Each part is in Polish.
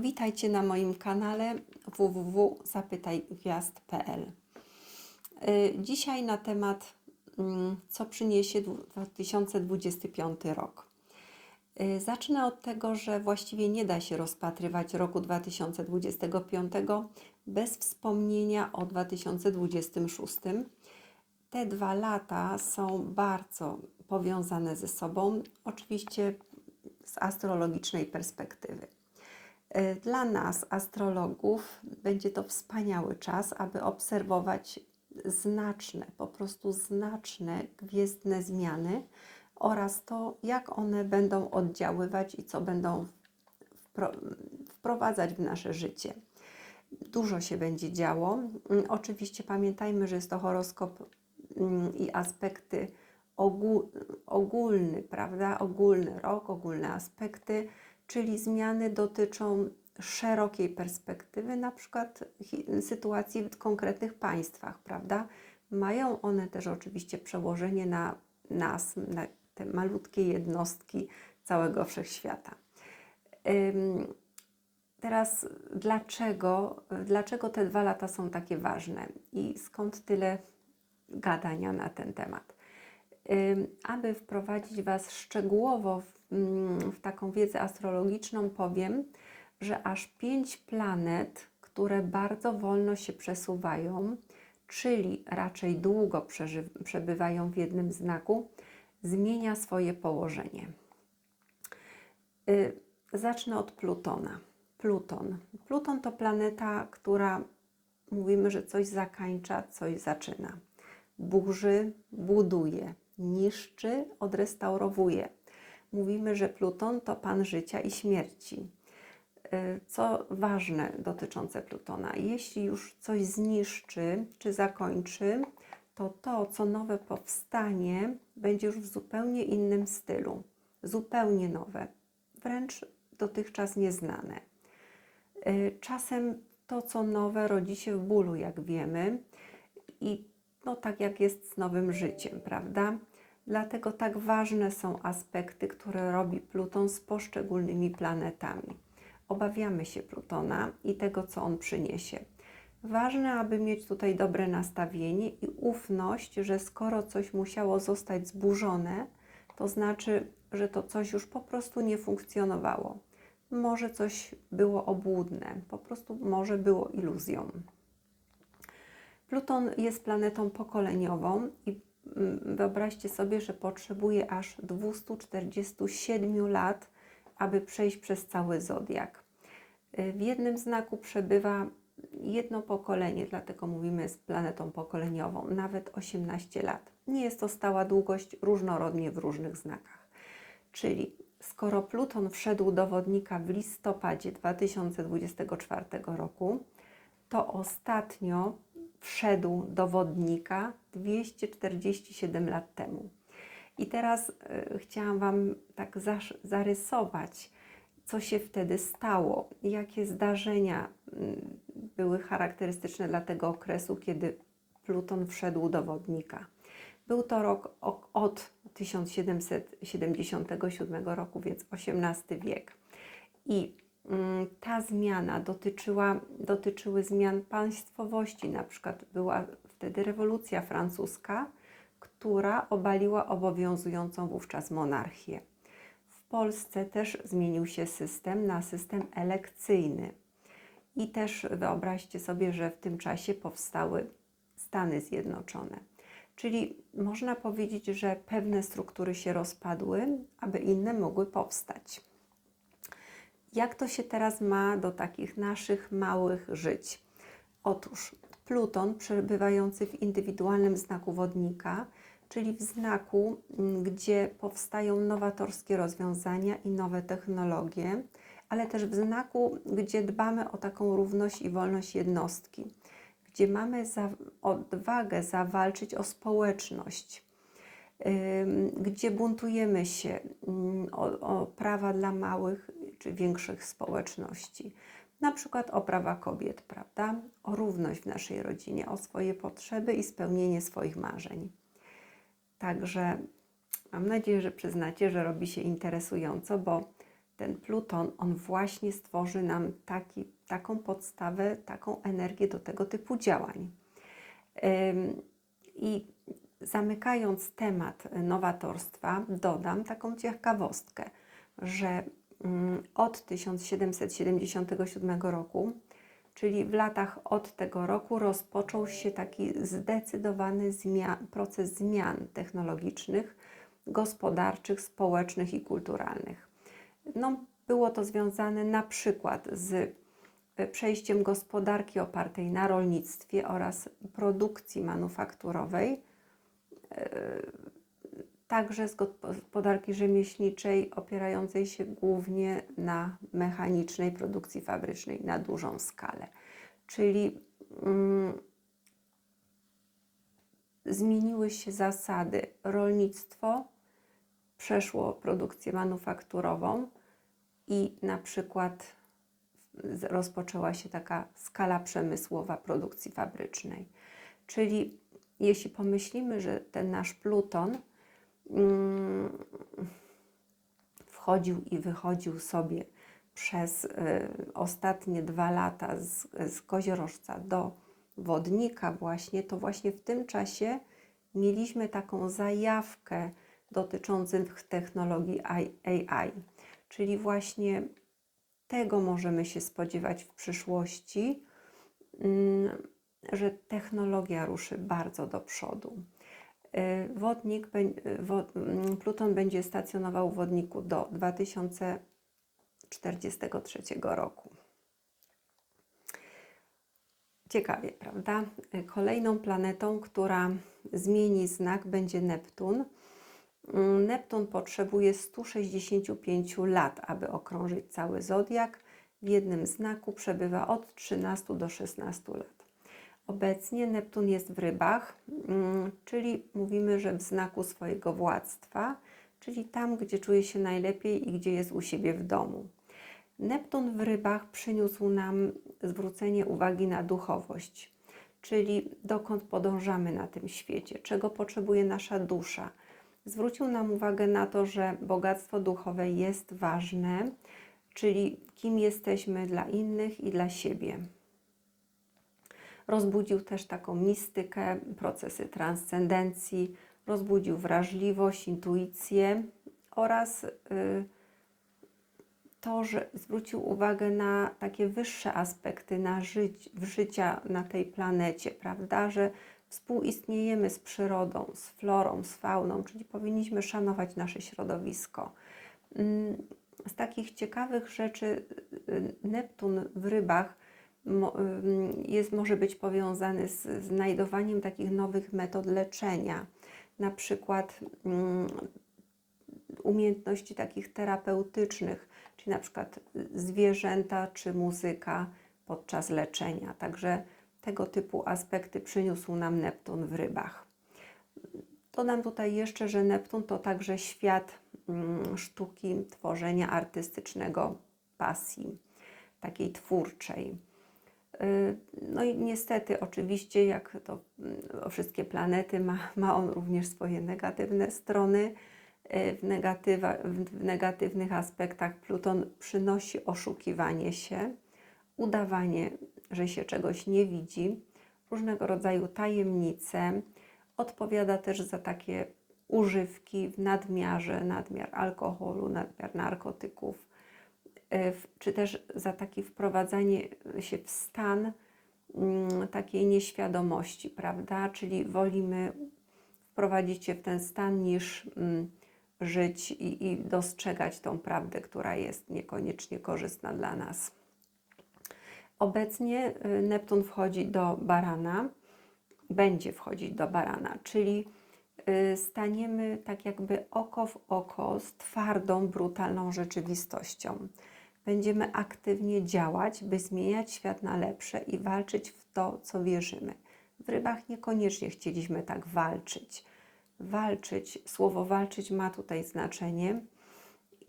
Witajcie na moim kanale www.zapytajgwiazd.pl. Y, Dzisiaj na temat, mm, co przyniesie 2025 rok. Y, Zacznę od tego, że właściwie nie da się rozpatrywać roku 2025 bez wspomnienia o 2026. Te dwa lata są bardzo powiązane ze sobą, oczywiście z astrologicznej perspektywy. E, Dla nas, astrologów, będzie to wspaniały czas, aby obserwować znaczne, po prostu znaczne gwiezdne zmiany oraz to, jak one będą oddziaływać i co będą wpro- wprowadzać w nasze życie. Dużo się będzie działo. Mm, Oczywiście pamiętajmy, że jest to horoskop mm, i aspekty ogólny, prawda? Ogólny rok, ogólne aspekty, czyli zmiany dotyczą szerokiej perspektywy, na przykład sytuacji w konkretnych państwach, prawda? Mają one też oczywiście przełożenie na nas, na te malutkie jednostki całego wszechświata. Teraz dlaczego, dlaczego te dwa lata są takie ważne i skąd tyle gadania na ten temat? Aby wprowadzić Was szczegółowo w, mm, w taką wiedzę astrologiczną, powiem, że aż pięć planet, które bardzo wolno się przesuwają, czyli raczej długo przebywają w jednym znaku, zmienia swoje położenie. Y, Zacznę od Plutona. Pluton. Pluton to planeta, która mówimy, że coś zakańcza, coś zaczyna. Burzy, buduje, niszczy, odrestaurowuje. Mówimy, że Pluton to pan życia i śmierci. Y, Co ważne dotyczące Plutona, jeśli już coś zniszczy czy zakończy, to to, co nowe powstanie, będzie już w zupełnie innym stylu, zupełnie nowe, wręcz dotychczas nieznane. Y, Czasem to, co nowe, rodzi się w bólu, jak wiemy, i no tak jak jest z nowym życiem, prawda? Dlatego tak ważne są aspekty, które robi Pluton z poszczególnymi planetami. Obawiamy się Plutona i tego, co on przyniesie. Ważne, aby mieć tutaj dobre nastawienie i ufność, że skoro coś musiało zostać zburzone, to znaczy, że to coś już po prostu nie funkcjonowało. Może coś było obłudne, po prostu może było iluzją. Pluton jest planetą pokoleniową i wyobraźcie sobie, że potrzebuje aż 247 lat, aby przejść przez cały zodiak. W jednym znaku przebywa jedno pokolenie, dlatego mówimy z planetą pokoleniową, nawet 18 lat. Nie jest to stała długość, różnorodnie w różnych znakach. Czyli skoro Pluton wszedł do wodnika w listopadzie 2024 roku, to ostatnio wszedł do wodnika 247 lat temu. I teraz y, chciałam Wam tak zarysować, co się wtedy stało, jakie zdarzenia mm, były charakterystyczne dla tego okresu, kiedy Pluton wszedł do wodnika. Był to rok od 1777 roku, więc XVIII wiek. I ta zmiana dotyczyła, dotyczyły zmian państwowości. Na przykład była wtedy rewolucja francuska, która obaliła obowiązującą wówczas monarchię. W Polsce też zmienił się system na system elekcyjny. I też wyobraźcie sobie, że w tym czasie powstały Stany Zjednoczone. Czyli można powiedzieć, że pewne struktury się rozpadły, aby inne mogły powstać. Jak to się teraz ma do takich naszych małych żyć? Otóż Pluton, przebywający w indywidualnym znaku wodnika, czyli w znaku, mm, gdzie powstają nowatorskie rozwiązania i nowe technologie, ale też w znaku, gdzie dbamy o taką równość i wolność jednostki, gdzie mamy za, odwagę zawalczyć o społeczność, gdzie buntujemy się ym, o, o prawa dla małych czy większych społeczności. Na przykład o prawa kobiet, prawda? O równość w naszej rodzinie, o swoje potrzeby i spełnienie swoich marzeń. Także mam nadzieję, że przyznacie, że robi się interesująco, bo ten Pluton, on właśnie stworzy nam taki, taką podstawę, taką energię do tego typu działań. I zamykając temat nowatorstwa, dodam taką ciekawostkę, że mm, od 1777 roku, czyli w latach od tego roku, rozpoczął się taki zdecydowany zmian, proces zmian technologicznych, gospodarczych, społecznych i kulturalnych. No, było to związane na przykład z e, przejściem gospodarki opartej na rolnictwie oraz produkcji manufakturowej, także z gospodarki rzemieślniczej opierającej się głównie na mechanicznej produkcji fabrycznej na dużą skalę. Czyli mm, zmieniły się zasady. Rolnictwo przeszło produkcję manufakturową i na przykład rozpoczęła się taka skala przemysłowa produkcji fabrycznej. Czyli jeśli pomyślimy, że ten nasz Pluton mm, wchodził i wychodził sobie przez y, ostatnie dwa lata z, z koziorożca do wodnika właśnie, to właśnie w tym czasie mieliśmy taką zajawkę dotyczących technologii AI. Czyli właśnie tego możemy się spodziewać w przyszłości, mm, że technologia ruszy bardzo do przodu. Y, wodnik, mm, Pluton będzie stacjonował w wodniku do 2043 roku. Ciekawie, prawda? Y, kolejną planetą, która zmieni znak, będzie Neptun. Neptun potrzebuje 165 lat, aby okrążyć cały zodiak. W jednym znaku przebywa od 13 do 16 lat. Obecnie Neptun jest w rybach, mm, czyli mówimy, że w znaku swojego władztwa, czyli tam, gdzie czuje się najlepiej i gdzie jest u siebie w domu. Neptun w rybach przyniósł nam zwrócenie uwagi na duchowość, czyli dokąd podążamy na tym świecie, czego potrzebuje nasza dusza zwrócił nam uwagę na to, że bogactwo duchowe jest ważne, czyli kim jesteśmy dla innych i dla siebie. Rozbudził też taką mistykę, procesy transcendencji, rozbudził wrażliwość, intuicję oraz y, to, że zwrócił uwagę na takie wyższe aspekty na żyć, życia na tej planecie, prawda? Że współistniejemy z przyrodą, z florą, z fauną, czyli powinniśmy szanować nasze środowisko. Mm, z takich ciekawych rzeczy y, Neptun w rybach jest, może być powiązany z znajdowaniem takich nowych metod leczenia, na przykład umiejętności takich terapeutycznych, czyli na przykład zwierzęta czy muzyka podczas leczenia. Także tego typu aspekty przyniósł nam Neptun w rybach. Dodam tutaj jeszcze, że Neptun to także świat sztuki, tworzenia artystycznego, pasji, takiej twórczej. Y, no i niestety, oczywiście, jak to mm, wszystkie planety, ma, ma on również swoje negatywne strony. Y, w, negatywa, w negatywnych aspektach Pluton przynosi oszukiwanie się, udawanie że się czegoś nie widzi, różnego rodzaju tajemnice. Odpowiada też za takie używki w nadmiarze, nadmiar alkoholu, nadmiar narkotyków, czy też za takie wprowadzanie się w stan mm, takiej nieświadomości, prawda? Czyli wolimy wprowadzić się w ten stan niż mm, żyć i, i dostrzegać tą prawdę, która jest niekoniecznie korzystna dla nas. Obecnie y, Neptun wchodzi do barana, będzie wchodzić do barana, czyli y, staniemy tak jakby oko w oko z twardą, brutalną rzeczywistością. Będziemy aktywnie działać, by zmieniać świat na lepsze i walczyć w to, co wierzymy. W rybach niekoniecznie chcieliśmy tak walczyć. Walczyć, słowo walczyć ma tutaj znaczenie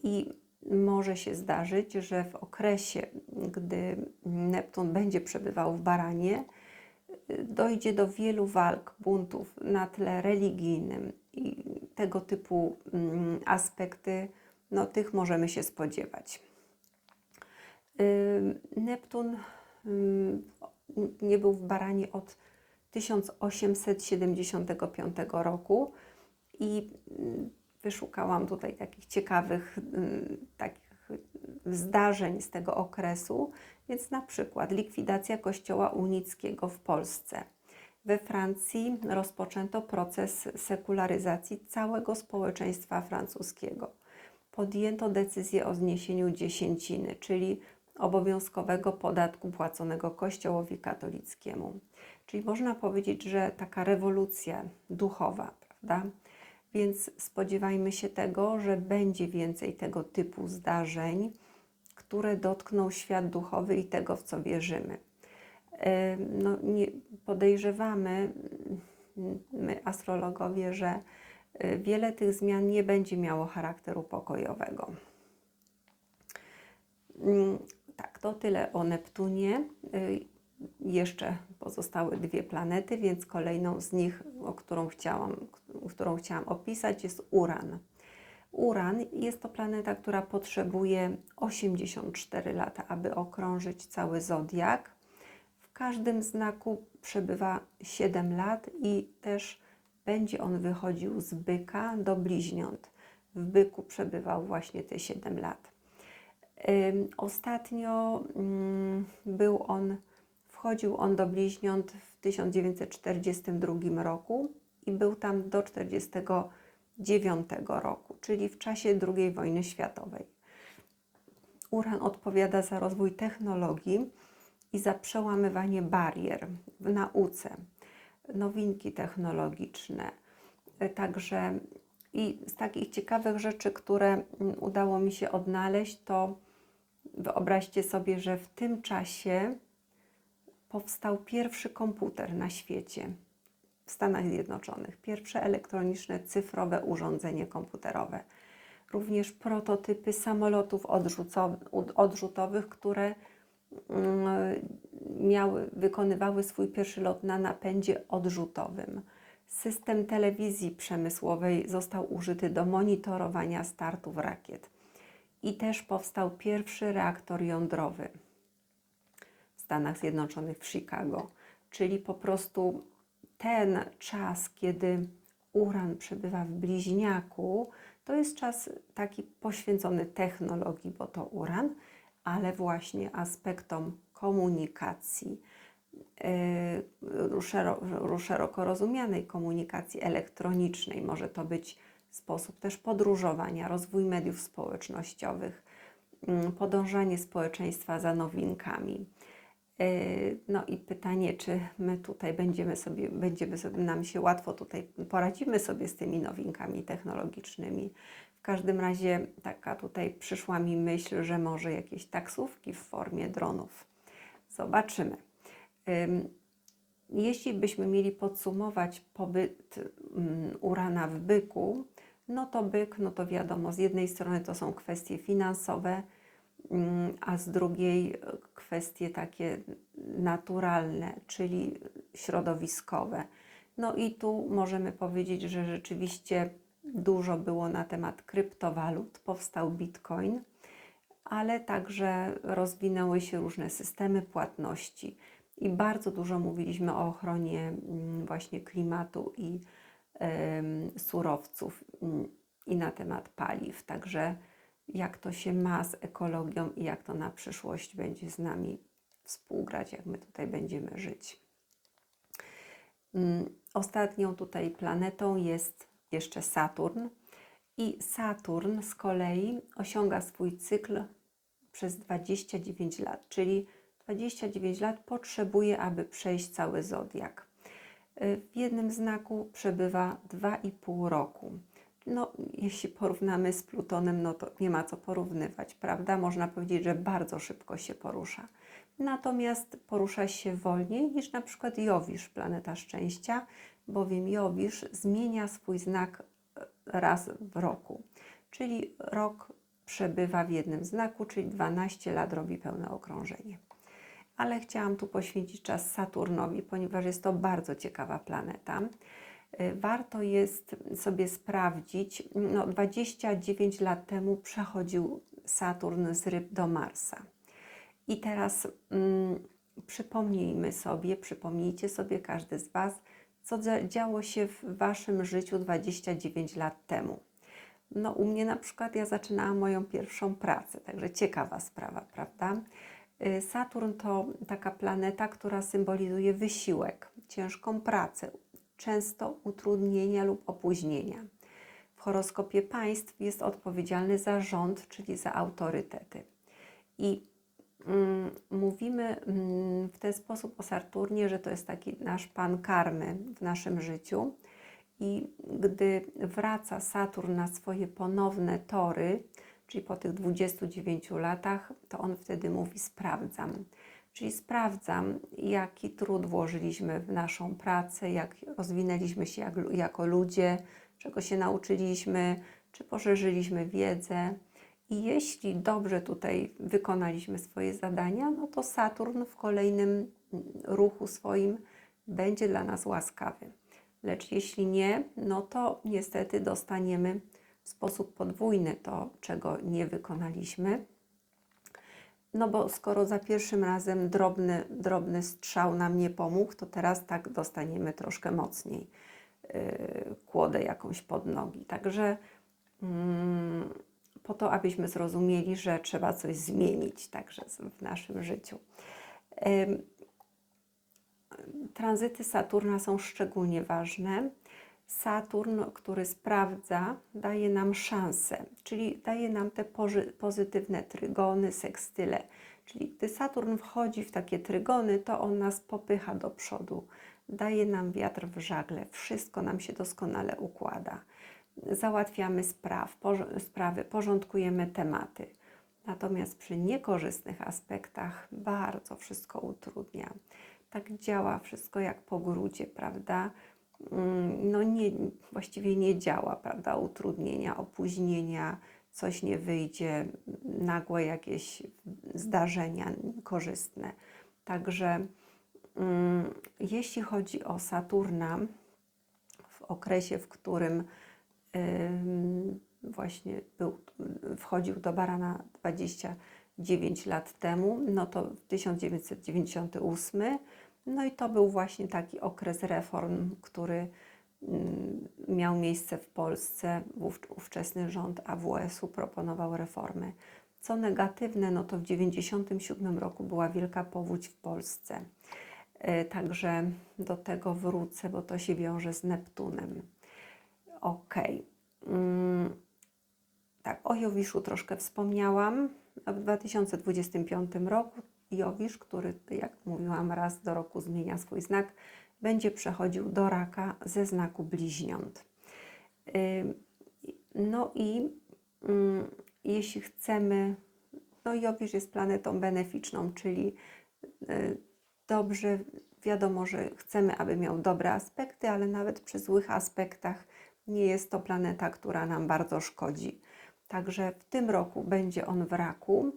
i może się zdarzyć, że w okresie, gdy Neptun będzie przebywał w Baranie, dojdzie do wielu walk, buntów na tle religijnym i tego typu mm, aspekty no tych możemy się spodziewać. Neptun nie był w Baranie od 1875 roku i wyszukałam tutaj takich ciekawych takich zdarzeń z tego okresu, więc na przykład likwidacja kościoła unickiego w Polsce. We Francji rozpoczęto proces sekularyzacji całego społeczeństwa francuskiego. Podjęto decyzję o zniesieniu dziesięciny, czyli obowiązkowego podatku płaconego Kościołowi katolickiemu. Czyli można powiedzieć, że taka rewolucja duchowa, prawda? Więc spodziewajmy się tego, że będzie więcej tego typu zdarzeń, które dotkną świat duchowy i tego, w co wierzymy. Em, No, nie, podejrzewamy, mm, my astrologowie, że y, wiele tych zmian nie będzie miało charakteru pokojowego. Tak, to tyle o Neptunie. Y, Jeszcze pozostały dwie planety, więc kolejną z nich, o którą chciałam, którą chciałam opisać, jest Uran. Uran jest to planeta, która potrzebuje 84 lata, aby okrążyć cały zodiak. W każdym znaku przebywa 7 lat i też będzie on wychodził z byka do bliźniąt. W byku przebywał właśnie te 7 lat. Ostatnio mm, był on, wchodził on do bliźniąt w 1942 roku i był tam do 1949 roku, czyli w czasie II wojny światowej. Uran odpowiada za rozwój technologii i za przełamywanie barier w nauce, nowinki technologiczne. Y, Także i z takich ciekawych rzeczy, które mm, udało mi się odnaleźć, to wyobraźcie sobie, że w tym czasie powstał pierwszy komputer na świecie w Stanach Zjednoczonych. Pierwsze elektroniczne, cyfrowe urządzenie komputerowe. Również prototypy samolotów odrzutowych, które mm, miały, wykonywały swój pierwszy lot na napędzie odrzutowym. System telewizji przemysłowej został użyty do monitorowania startów rakiet. I też powstał pierwszy reaktor jądrowy w Stanach Zjednoczonych, w Chicago. Czyli po prostu ten czas, kiedy uran przebywa w bliźniaku, to jest czas taki poświęcony technologii, bo to uran, ale właśnie aspektom komunikacji, yy, szero- szeroko rozumianej komunikacji elektronicznej. Może to być sposób też podróżowania, rozwój mediów społecznościowych, mm, podążanie społeczeństwa za nowinkami. Yy, No i pytanie, czy my tutaj będziemy sobie, będziemy sobie, nam się łatwo tutaj poradzimy sobie z tymi nowinkami technologicznymi. W każdym razie taka tutaj przyszła mi myśl, że może jakieś taksówki w formie dronów. Zobaczymy. Ym, Jeśli byśmy mieli podsumować pobyt mm, Urana w byku, no to byk, no to wiadomo, z jednej strony to są kwestie finansowe, mm, a z drugiej e, kwestie takie naturalne, czyli środowiskowe. No i tu możemy powiedzieć, że rzeczywiście dużo było na temat kryptowalut. Powstał Bitcoin, ale także rozwinęły się różne systemy płatności i bardzo dużo mówiliśmy o ochronie mm, właśnie klimatu i surowców mm, i na temat paliw. Także jak to się ma z ekologią i jak to na przyszłość będzie z nami współgrać, jak my tutaj będziemy żyć. Mm, Ostatnią tutaj planetą jest jeszcze Saturn. I Saturn z kolei osiąga swój cykl przez 29 lat, czyli 29 lat potrzebuje, aby przejść cały zodiak. Y, W jednym znaku przebywa 2,5 roku. No, jeśli porównamy z Plutonem, no to nie ma co porównywać, prawda? Można powiedzieć, że bardzo szybko się porusza. Natomiast porusza się wolniej niż na przykład Jowisz, planeta szczęścia, bowiem Jowisz zmienia swój znak e, raz w roku. Czyli rok przebywa w jednym znaku, czyli 12 lat robi pełne okrążenie. Ale chciałam tu poświęcić czas Saturnowi, ponieważ jest to bardzo ciekawa planeta. Y, Warto jest sobie sprawdzić, no 29 lat temu przechodził Saturn z ryb do Marsa. I teraz mm, przypomnijmy sobie, przypomnijcie sobie każdy z Was, co dzia- działo się w Waszym życiu 29 lat temu. No, u mnie na przykład ja zaczynałam moją pierwszą pracę, także ciekawa sprawa, prawda? Y, Saturn to taka planeta, która symbolizuje wysiłek, ciężką pracę, często utrudnienia lub opóźnienia. W horoskopie państw jest odpowiedzialny za rząd, czyli za autorytety. I mm, mówimy mm, w ten sposób o Saturnie, że to jest taki nasz pan karmy w naszym życiu. I gdy wraca Saturn na swoje ponowne tory, czyli po tych 29 latach, to on wtedy mówi: Sprawdzam. Czyli sprawdzam, jaki trud włożyliśmy w naszą pracę, jak rozwinęliśmy się jak, jako ludzie, czego się nauczyliśmy, czy poszerzyliśmy wiedzę. I jeśli dobrze tutaj wykonaliśmy swoje zadania, no to Saturn w kolejnym ruchu swoim będzie dla nas łaskawy. Lecz jeśli nie, no to niestety dostaniemy w sposób podwójny to, czego nie wykonaliśmy. No bo skoro za pierwszym razem drobny, drobny strzał nam nie pomógł, to teraz tak dostaniemy troszkę mocniej yy, kłodę jakąś pod nogi. Także mm, po to, abyśmy zrozumieli, że trzeba coś zmienić także w naszym życiu. Ym, tranzyty Saturna są szczególnie ważne. Saturn, który sprawdza, daje nam szansę, czyli daje nam te pozytywne trygony, sekstyle. Czyli gdy Saturn wchodzi w takie trygony, to on nas popycha do przodu, daje nam wiatr w żagle, wszystko nam się doskonale układa. Załatwiamy spraw, sprawy, porządkujemy tematy. Natomiast przy niekorzystnych aspektach bardzo wszystko utrudnia. Tak działa wszystko jak po grudzie, prawda? Mm, No nie, właściwie nie działa, prawda? Utrudnienia, opóźnienia, coś nie wyjdzie, nagłe jakieś zdarzenia korzystne. Także mm, jeśli chodzi o Saturna, w okresie, w którym ym, właśnie był, wchodził do Barana 29 lat temu, no to w 1998. No i to był właśnie taki okres reform, który mm, miał miejsce w Polsce. Ówczesny rząd AWS-u proponował reformy. Co negatywne, no to w 1997 roku była wielka powódź w Polsce. E, Także do tego wrócę, bo to się wiąże z Neptunem. Okej. Mm, Tak, o Jowiszu troszkę wspomniałam. W 2025 roku Jowisz, który, jak mówiłam, raz do roku zmienia swój znak, będzie przechodził do raka ze znaku bliźniąt. No i mm, jeśli chcemy, no Jowisz jest planetą beneficzną, czyli y, dobrze, wiadomo, że chcemy, aby miał dobre aspekty, ale nawet przy złych aspektach nie jest to planeta, która nam bardzo szkodzi. Także w tym roku będzie on w raku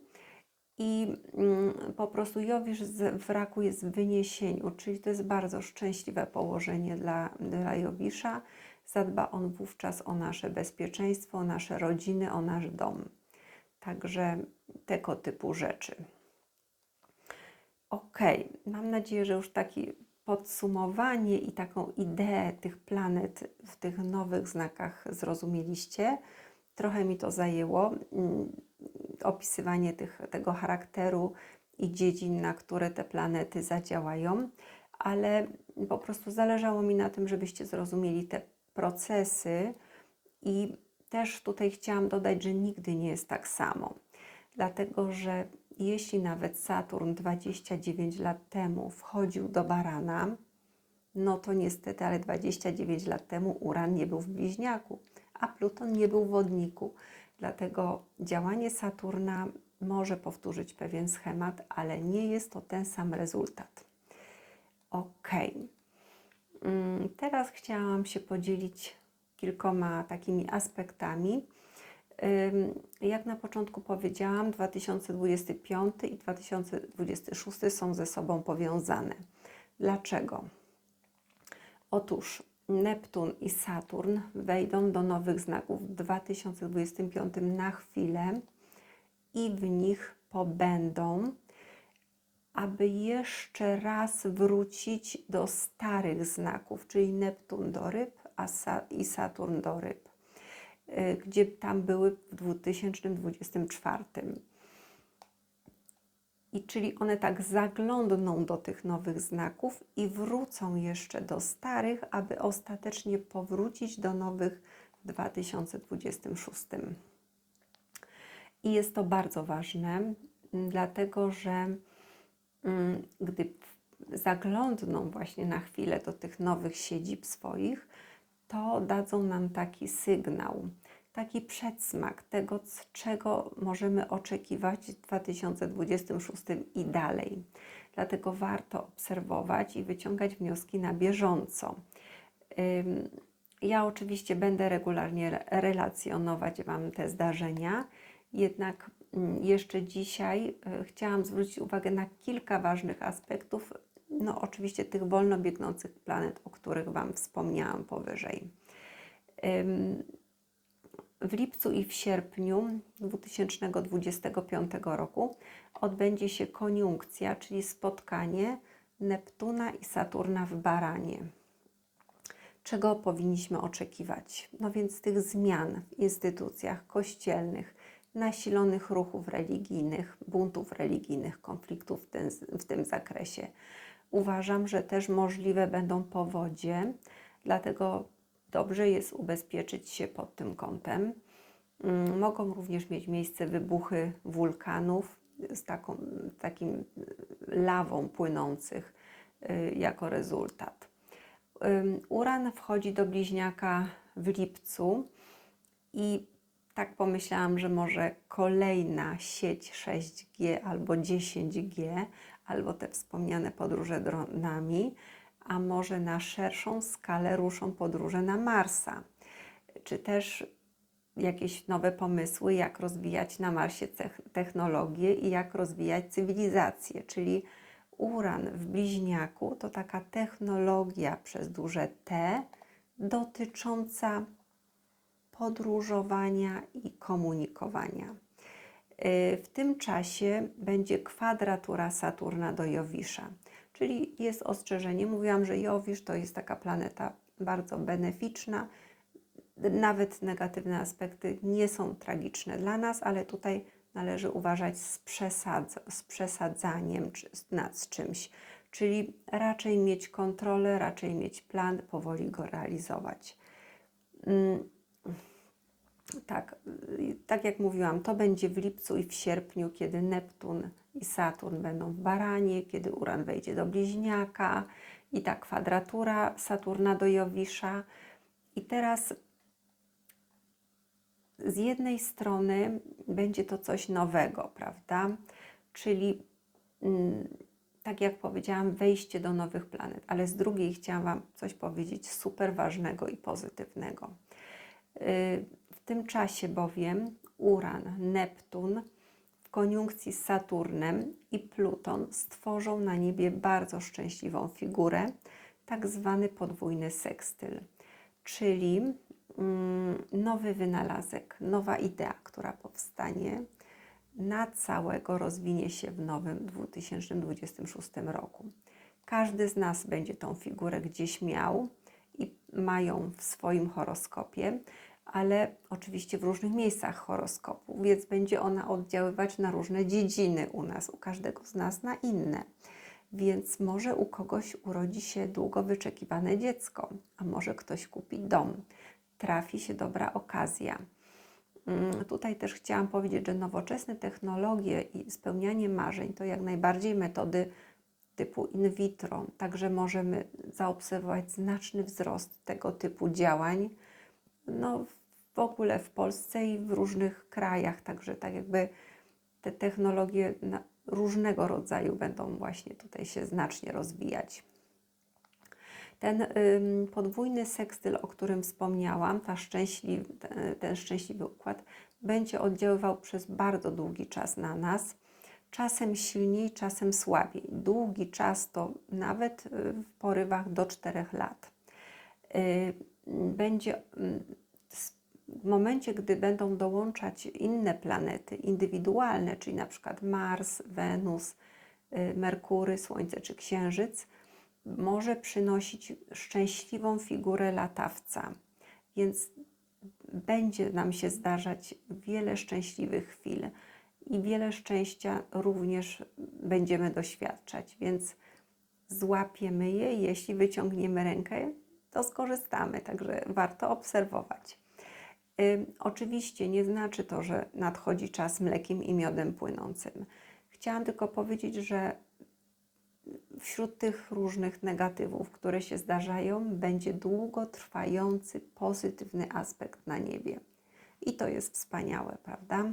i mm, po prostu Jowisz w raku jest w wyniesieniu, czyli to jest bardzo szczęśliwe położenie dla, dla Jowisza. Zadba on wówczas o nasze bezpieczeństwo, o nasze rodziny, o nasz dom. Także tego typu rzeczy. Okej, mam nadzieję, że już takie podsumowanie i taką ideę tych planet w tych nowych znakach zrozumieliście. Trochę mi to zajęło, opisywanie tych, tego charakteru i dziedzin, na które te planety zadziałają, ale po prostu zależało mi na tym, żebyście zrozumieli te procesy i też tutaj chciałam dodać, że nigdy nie jest tak samo. Dlatego, że jeśli nawet Saturn 29 lat temu wchodził do barana, no to niestety, ale 29 lat temu Uran nie był w bliźniaku, a Pluton nie był w wodniku. Dlatego działanie Saturna może powtórzyć pewien schemat, ale nie jest to ten sam rezultat. Ok. Mm, Teraz chciałam się podzielić kilkoma takimi aspektami. Jak na początku powiedziałam, 2025 i 2026 są ze sobą powiązane. Dlaczego? Otóż Neptun i Saturn wejdą do nowych znaków w 2025 na chwilę i w nich pobędą, aby jeszcze raz wrócić do starych znaków, czyli Neptun do ryb a Sa i Saturn do ryb, y, gdzie tam były w 2024. I czyli one tak zaglądną do tych nowych znaków i wrócą jeszcze do starych, aby ostatecznie powrócić do nowych w 2026. I jest to bardzo ważne, dlatego że mm, gdy zaglądną właśnie na chwilę do tych nowych siedzib swoich, to dadzą nam taki sygnał, taki przedsmak tego, czego możemy oczekiwać w 2026 i dalej. Dlatego warto obserwować i wyciągać wnioski na bieżąco. Ja oczywiście będę regularnie relacjonować Wam te zdarzenia, jednak mm, jeszcze dzisiaj e, chciałam zwrócić uwagę na kilka ważnych aspektów, no oczywiście tych wolno biegnących planet, o których Wam wspomniałam powyżej. W lipcu i w sierpniu 2025 roku odbędzie się koniunkcja, czyli spotkanie Neptuna i Saturna w Baranie. Czego powinniśmy oczekiwać? No więc tych zmian w instytucjach kościelnych, nasilonych ruchów religijnych, buntów religijnych, konfliktów w tym, w tym zakresie. Uważam, że też możliwe będą powodzie, dlatego dobrze jest ubezpieczyć się pod tym kątem. Mm, mogą również mieć miejsce wybuchy wulkanów z taką, takim lawą płynących y, jako rezultat. Uran wchodzi do bliźniaka w lipcu i tak pomyślałam, że może kolejna sieć 6G albo 10G, albo te wspomniane podróże dronami, a może na szerszą skalę ruszą podróże na Marsa, czy też jakieś nowe pomysły, jak rozwijać na Marsie technologię i jak rozwijać cywilizację, czyli uran w bliźniaku to taka technologia przez duże T dotycząca podróżowania i komunikowania. Y, w tym czasie będzie kwadratura Saturna do Jowisza, czyli jest ostrzeżenie. Mówiłam, że Jowisz to jest taka planeta bardzo beneficzna. Nawet negatywne aspekty nie są tragiczne dla nas, ale tutaj należy uważać z, przesadz z przesadzaniem czy nad czymś, czyli raczej mieć kontrolę, raczej mieć plan, powoli go realizować. Mm tak, y, tak jak mówiłam, to będzie w lipcu i w sierpniu, kiedy Neptun i Saturn będą w baranie, kiedy Uran wejdzie do bliźniaka i ta kwadratura Saturna do Jowisza. I teraz z jednej strony będzie to coś nowego, prawda? Czyli mm, tak jak powiedziałam, wejście do nowych planet, ale z drugiej chciałam Wam coś powiedzieć super ważnego i pozytywnego. Y, tym czasie bowiem Uran, Neptun w koniunkcji z Saturnem i Pluton stworzą na niebie bardzo szczęśliwą figurę, tak zwany podwójny sekstyl, czyli mm, nowy wynalazek, nowa idea, która powstanie na całego rozwinie się w nowym 2026 roku. Każdy z nas będzie tą figurę gdzieś miał i mają w swoim horoskopie ale oczywiście w różnych miejscach horoskopu, więc będzie ona oddziaływać na różne dziedziny u nas, u każdego z nas na inne. Więc może u kogoś urodzi się długo wyczekiwane dziecko, a może ktoś kupi dom. Trafi się dobra okazja. Mm, tutaj też chciałam powiedzieć, że nowoczesne technologie i spełnianie marzeń to jak najbardziej metody typu in vitro, także możemy zaobserwować znaczny wzrost tego typu działań no, w ogóle w Polsce i w różnych krajach. Także tak jakby te technologie różnego rodzaju będą właśnie tutaj się znacznie rozwijać. Ten podwójny sekstyl, o którym wspomniałam, ta szczęśliwy, ten, szczęśliwy układ, będzie oddziaływał przez bardzo długi czas na nas. Czasem silniej, czasem słabiej. Długi czas to nawet y, w porywach do 4 lat. Y, Będzie w momencie, gdy będą dołączać inne planety indywidualne, czyli na przykład Mars, Wenus, y, Merkury, Słońce czy Księżyc, może przynosić szczęśliwą figurę latawca. Więc będzie nam się zdarzać wiele szczęśliwych chwil i wiele szczęścia również będziemy doświadczać, więc złapiemy je, jeśli wyciągniemy rękę, to skorzystamy, także warto obserwować. Oczywiście nie znaczy to, że nadchodzi czas mlekiem i miodem płynącym. Chciałam tylko powiedzieć, że wśród tych różnych negatywów, które się zdarzają, będzie długotrwający pozytywny aspekt na niebie. I to jest wspaniałe, prawda?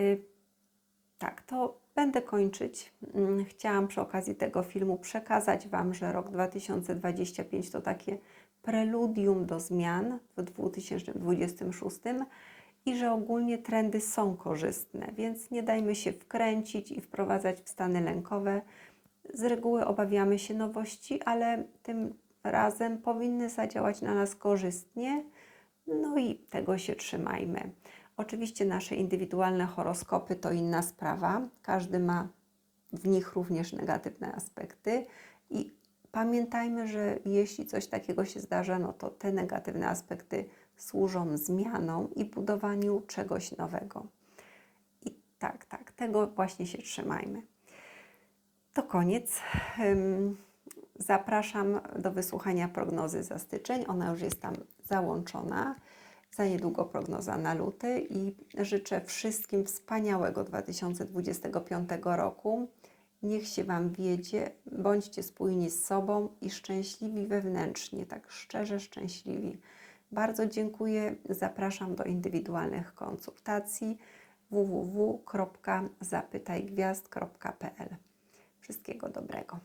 Y, Tak, to będę kończyć. Mm, Chciałam przy okazji tego filmu przekazać Wam, że rok 2025 to takie preludium do zmian w 2026 i że ogólnie trendy są korzystne, więc nie dajmy się wkręcić i wprowadzać w stany lękowe. Z reguły obawiamy się nowości, ale tym razem powinny zadziałać na nas korzystnie, no i tego się trzymajmy. Oczywiście nasze indywidualne horoskopy to inna sprawa. Każdy ma w nich również negatywne aspekty i pamiętajmy, że jeśli coś takiego się zdarza, no to te negatywne aspekty służą zmianom i budowaniu czegoś nowego. I tak, tak, tego właśnie się trzymajmy. To koniec. Zapraszam do wysłuchania prognozy za styczeń. Ona już jest tam załączona. Za niedługo prognoza na luty i życzę wszystkim wspaniałego 2025 roku. Niech się Wam wiedzie, bądźcie spójni z sobą i szczęśliwi wewnętrznie, tak szczerze szczęśliwi. Bardzo dziękuję. Zapraszam do indywidualnych konsultacji www.zapytajgwiazd.pl. Wszystkiego dobrego.